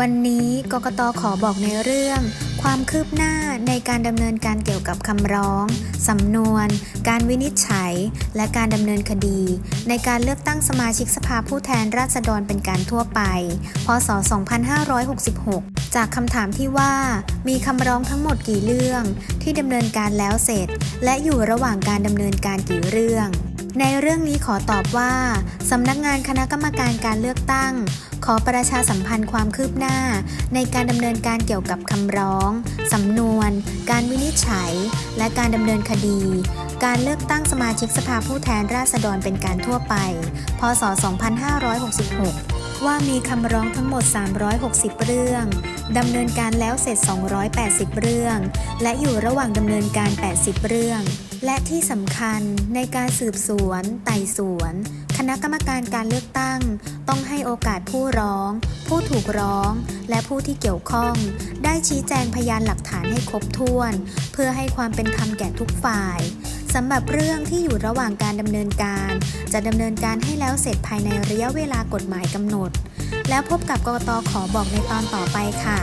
วันนี้กกตขอบอกในเรื่อง ความคืบหน้าในการดำเนินการเกี่ยวกับคำร้อง สำนวน การวินิจฉัย และการดำเนินคดี ในการเลือกตั้งสมาชิกสภาผู้แทนราษฎรเป็นการทั่วไป พศ 2566 จากคำถามที่ว่า มีคำร้องทั้งหมดกี่เรื่อง ที่ดำเนินการแล้วเสร็จ และอยู่ระหว่างการดำเนินการกี่เรื่องในเรื่องนี้ขอตอบว่า สำนักงานคณะกรรมการการเลือกตั้ง ขอประชาสัมพันธ์ความคืบหน้า ในการดำเนินการเกี่ยวกับคำร้อง สำนวน การวินิจฉัย และการดำเนินคดี การเลือกตั้งสมาชิกสภาผู้แทนราษฎรเป็นการทั่วไป พศ 2566 ว่ามีคำร้องทั้งหมด 360 เรื่อง ดำเนินการแล้วเสร็จ 280 เรื่อง และอยู่ระหว่างดำเนินการ 80 เรื่อง และที่สำคัญในการสืบสวน ไต่สวน คณะกรรมการการเลือกตั้ง ต้องให้โอกาสผู้ร้อง ผู้ถูกร้อง และผู้ที่เกี่ยวข้อง ได้ชี้แจงพยานหลักฐานให้ครบถ้วน เพื่อให้ความเป็นธรรมแก่ทุกฝ่ายสำหรับเรื่องที่อยู่ระหว่างการดำเนินการ จะดำเนินการให้แล้วเสร็จภายในระยะเวลากฎหมายกำหนด แล้วพบกับกกตขอบอกในตอนต่อไปค่ะ